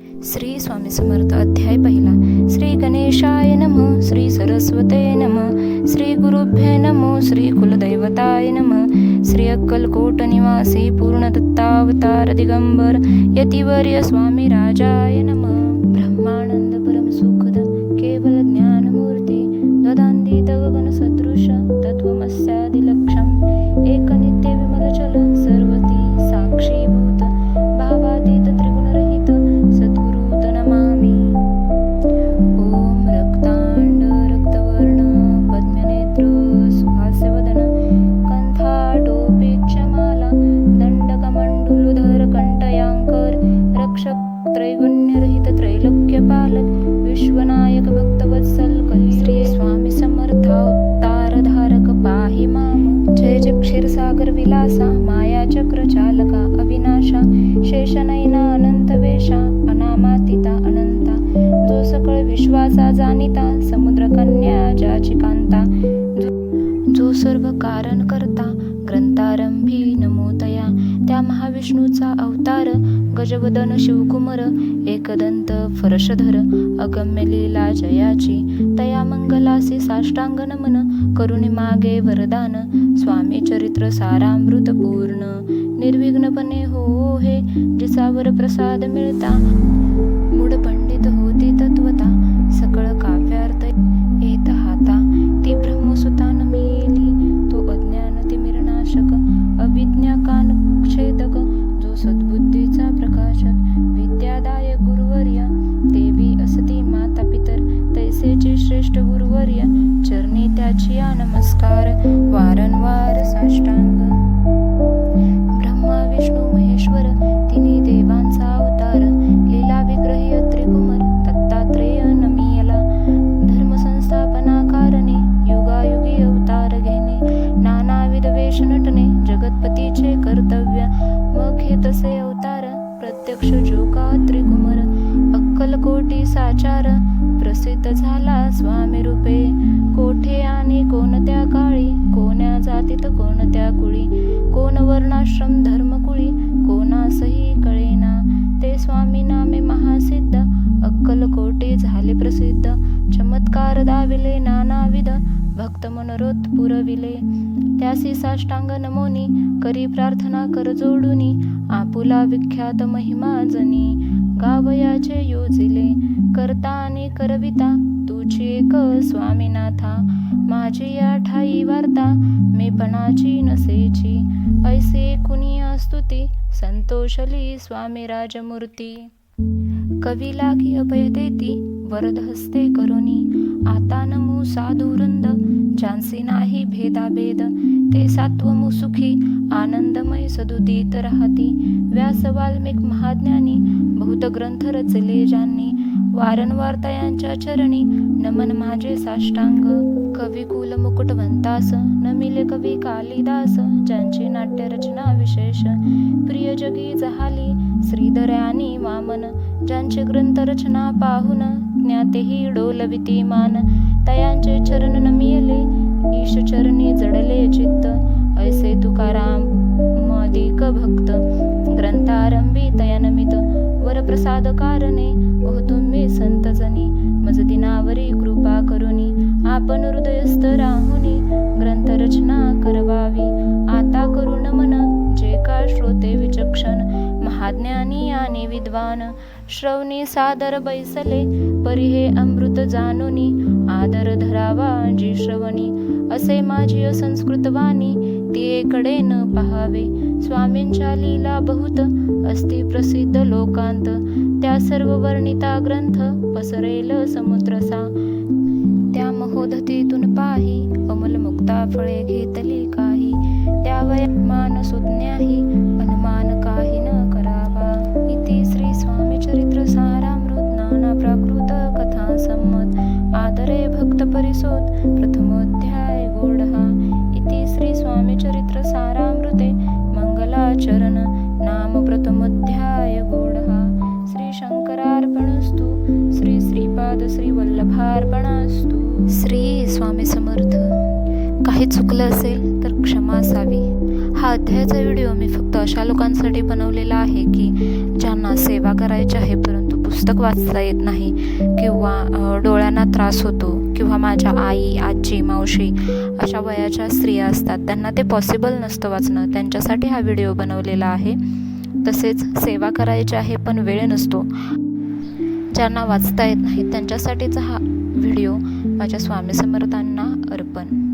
श्री स्वामी समर्थ अध्याय पहिला. श्री गणेशाय नम श्री सरस्वते नम श्री गुरुभ्य नमो श्री कुलदैवताय नम श्री अक्कलकोट निवासी पूर्णदत्तावतार दिगंबर यतिवर्य स्वामी राजाय नम. ब्रह्मानंद परम सुखद केवल ज्ञानमूर्ती तव गगन सदृश विश्वासा जाणिता समुद्रकन्या ज्याची कांता जो- सर्व कारण करता ग्रंथारंभी नमोतया त्या महाविष्णूचा अवतार गजवदन शिवकुमार एकदंत फरशधर अगम्य लीला जयाची। तया मंगलासी साष्टांग नमन करुणी मागे वरदान। स्वामी चरित्र सारामृत पूर्ण। निर्विघ्नपणे हो हे जिसावर प्रसाद मिळता। त्याची या नमस्कार वारंवार साष्टांग. ब्रह्मा विष्णू महेश्वर तिन्ही देवांचा अवतार लीला विग्रही त्रिकुमर दत्तात्रेय नमियला धर्म संस्थापना कारणे युगायुगी अवतार घेणे नानाविध वेश नटणे जगतपतीचे कर्तव्य मग हे तसे अवतार प्रत्यक्ष जोका त्रिकुमर अक्कलकोटी साचार प्रसिद्ध झाला स्वामी रूपे. कोठे आणि कोणत्या काळी कोण्या जातीत कोणत्या कुळी कोण वर्णाश्रम धर्मकुळी कोणासही कळेना. ते स्वामी नामे महासिद्ध अक्कलकोटी झाले प्रसिद्ध. चमत्कार दाविले नानाविध भक्त मनोरथ पुरविले. त्यासी साष्टांग नमोनी करी प्रार्थना कर जोडुनी आपुला विख्यात महिमा जनी. गावयाचे योजिले करता आणि करविता तुझी एक स्वामीनाथा. माझी या ठाई वार्ता मेपणाची नसेची. ऐसे कुणी स्तुती संतोषली स्वामी राजमूर्ती. कवीला की अभय देती वरद हस्ते करुणी. आता नमू साधुरंद ज्यांसी नाही भेदाभेद ते सात्वमु सुखी आनंदमय सदुदित राहती. व्यास वाल्मिक महाज्ञानी बहुत ग्रंथ रचले ज्यांनी. वारंवार तयांच्या चरणी नमन माझे साष्टांग. कवी कुल न मिले कवी कालिदास ज्यांची नाट्यरचना विशेष. प्रिय जगी जहाली श्रीधरानी वामन ज्यांचे ग्रंथ रचना पाहून ज्ञातेही डोलविती मान. तयांचे चरण न ईश चरणी जडले चित्त. ऐसे तुकाराम मदिक भक्त. ग्रंथारंभी तयनमित वरप्रसाद कारणे ओह तुम्ही संतजनी मज दिनावरी कृपा करुनी. आपण हृदयस्थ राहुनी ग्रंथरचना करवावी. आता करू नमन जे का श्रोते विचक्षण महाज्ञानी आणि विद्वान श्रवणी सादर बैसले परी हे अमृत जानुनी आदर धरावा जी श्रवणी असे माझी संस्कृतवाणी तिकडे ती एकडे न पहावे. स्वामींच्या लीला बहुत अस्ति प्रसिद्ध लोकांत त्या सर्व वर्णिता ग्रंथ पसरेल समुद्रसा. त्या महोदतीतून पाही अमल मुक्ता फळे घेतली काही. त्या मान सुज्ञाही अनुमान काही न करावा. इति श्री स्वामी चरित्र सारामृत नाना प्राकृत कथा संमत. आदरे भक्त परिसोत प्रथमोध्याय गोडहा. इति श्री स्वामी चरित्र सारामृते मंगलाचरण नाम प्रथमोध्याय गोडहा. श्री शंकरार्पणस्तु श्री श्रीपाद श्री वल्लभार्पण काही चुकलं असेल तर क्षमा असावी. हा अध्यायाचा व्हिडिओ मी फक्त अशा लोकांसाठी बनवलेला आहे की ज्यांना सेवा करायची आहे परंतु पुस्तक वाचता येत नाही किंवा डोळ्यांना त्रास होतो किंवा माझ्या आई आजी मावशी अशा वयाच्या स्त्रिया असतात. त्यांना ते पॉसिबल नसतं वाचणं. त्यांच्यासाठी हा व्हिडिओ बनवलेला आहे. तसेच सेवा करायची आहे पण वेळ नसतो. ज्यांना वाचता येत नाही त्यांच्यासाठीचा हा व्हिडिओ माझ्या स्वामी समर्थांना अर्पण.